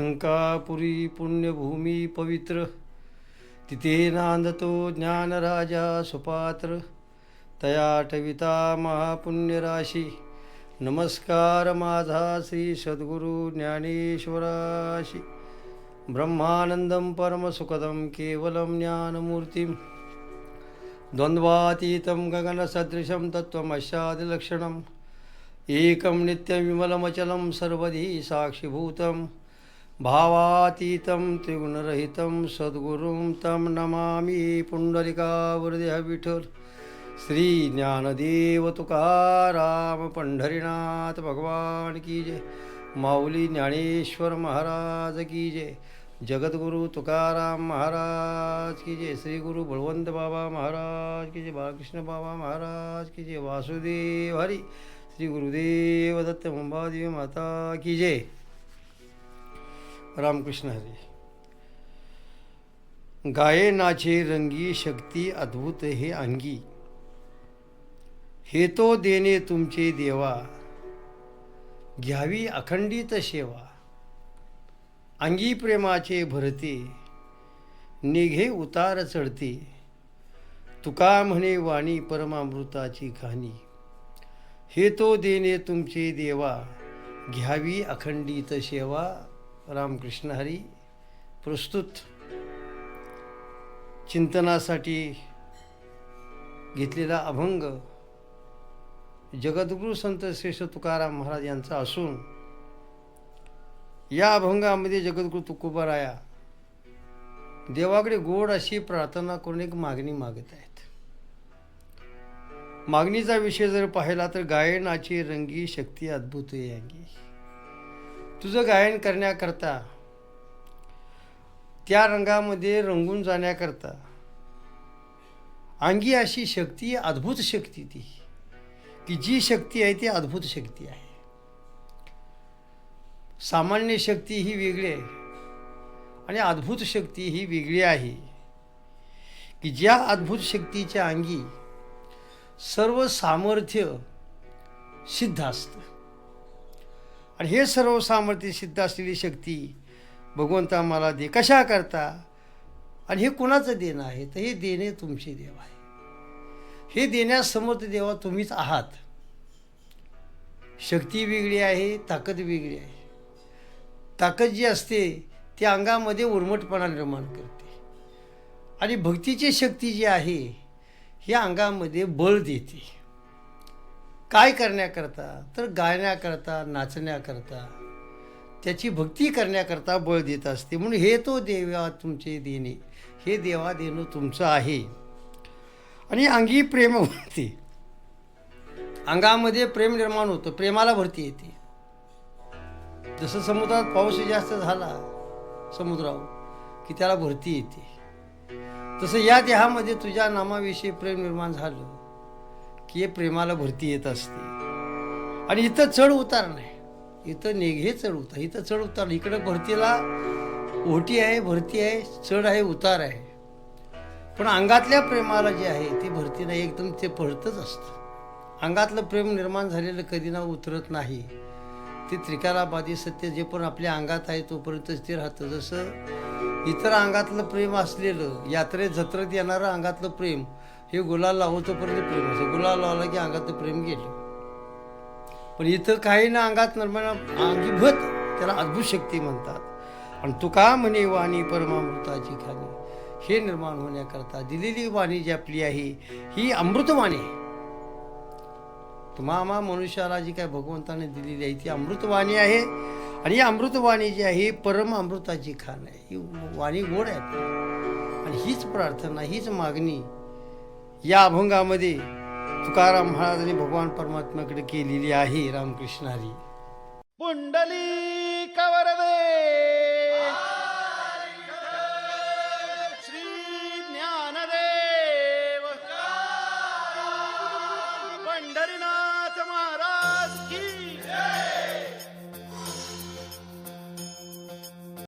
लंकापुरी पुण्यभूमी पवित्र। तिथे नांदतो ज्ञानराजा सुपात्र। तयाटविता महापुण्यराशी। नमस्कार माझा श्री सद्गुरु ज्ञानेश्वराशी। ब्रह्मानंदं परमसुखदं केवलं ज्ञानमूर्तिं द्वन्द्वातीतं गगनसदृशं तत्त्वमशादिलक्षणम् एकं नित्यविमलमचलं सर्वधी साक्षिभूतं भावातीतं त्रिगुणरहितं सद्गुरुं तं नमामि पुण्डलिकावृदय विठ्ठल श्री ज्ञानदेव तुकाराम पंढरीनाथ भगवान की जय। माऊली ज्ञानेश्वर महाराज की जय। जगद्गुरु तुकाराम महाराज की जय। श्री गुरु बळवंत बाबा महाराज की जय। बाळकृष्ण बाबा महाराज की जय। वासुदेव हरी। श्री गुरुदेव दत्त मुंबादेवी माता की जय। रामकृष्ण हरी। गायनाचे रंगी शक्ती अद्भुत हे अंगी हे तो देणे तुमचे देवा घ्यावी अखंडित सेवा। अंगी प्रेमाचे भरते निघे उतार चढते। तुका म्हणे वाणी परमामृताची कहाणी हे तो देणे तुमचे देवा घ्यावी अखंडित सेवा। रामकृष्ण हरी प्रस्तुत चिंतनासाठी घेतलेला अभंग जगद्गुरू संत श्रेष्ठ तुकाराम महाराज यांचा असून या अभंगामध्ये जगद्गुरू तुकोबाराया देवाकडे गोड अशी प्रार्थना करून एक मागणी मागत आहेत. मागणीचा विषय जर पाहिला तर गायनाची रंगी शक्ती अद्भुत आहे अंगी तुझं गायन करण्याकरता त्या रंगामध्ये रंगून जाण्याकरता अंगी अशी शक्ती अद्भुत शक्ती ती. की जी शक्ती आहे ती अद्भुत शक्ती आहे. सामान्य शक्ती ही वेगळी आहे आणि अद्भुत शक्ती ही वेगळी आहे. की ज्या अद्भुत शक्तीच्या अंगी सर्व सामर्थ्य सिद्ध असतं. आणि हे सर्व सामर्थ्य सिद्ध असलेली शक्ती भगवंता मला दे. कशा करता? आणि हे कुणाचं देणं आहे? तर हे देणे तुमचे देव आहे. हे देण्यास समर्थ देवा तुम्हीच आहात. शक्ती वेगळी आहे ताकद वेगळी आहे. ताकद जी असते ती अंगामध्ये उर्मटपणा निर्माण करते. आणि भक्तीची शक्ती जी आहे ही अंगामध्ये बळ देते. काय करण्याकरता? तर गाण्याकरता नाचण्याकरता. त्याची भक्ती करण्याकरता बळ देत असते. म्हणून हे तो देवा तुमचे देणे. हे देवा देणं तुमचं आहे. आणि अंगी प्रेम भरते अंगामध्ये प्रेम निर्माण होतं. प्रेमाला भरती येते. जसं समुद्रात पाऊस जास्त झाला समुद्रावर की त्याला भरती येते. तसं या देहामध्ये तुझ्या नामाविषयी प्रेम निर्माण झालं. की प्रेमाला भरती येत असते. आणि इथं चढ उतार नाही. इथं निघे चढ उतार. इथं चढ उतार इकडं भरतीला ओटी आहे भरती आहे चढ आहे उतार आहे. पण अंगातल्या प्रेमाला जे आहे ते भरती नाही. एकदम ते पळतच असतं. अंगातलं प्रेम निर्माण झालेलं कधी ना उतरत नाही. ते त्रिकालाबादी सत्य जे पण आपल्या अंगात आहे तोपर्यंतच ते राहतं. जसं इतर अंगातलं प्रेम असलेलं यात्रेत जत्रत येणारं अंगातलं प्रेम हे गुलाल लावतो पर्यंत प्रेम असं. गुलाल लावला की अंगात प्रेम गेलं. पण इथं काही ना अंगात निर्माण अंगीभूत त्याला अद्भुत शक्ती म्हणतात. आणि तुका म्हणे वाणी परमामृताची खाणी. हे निर्माण होण्याकरता दिलेली वाणी जी आपली आहे ही अमृतवाणी आहे तुम्हा मनुष्याला जी काय भगवंताने दिलेली आहे ती अमृतवाणी आहे. आणि ही अमृतवाणी जी आहे परम अमृताची खाण आहे. ही वाणी गोड आहे आणि हीच प्रार्थना हीच मागणी या अभंगामध्ये तुकाराम महाराजांनी भगवान परमात्म्याकडे केलेली आहे रामकृष्ण हरी पुंडली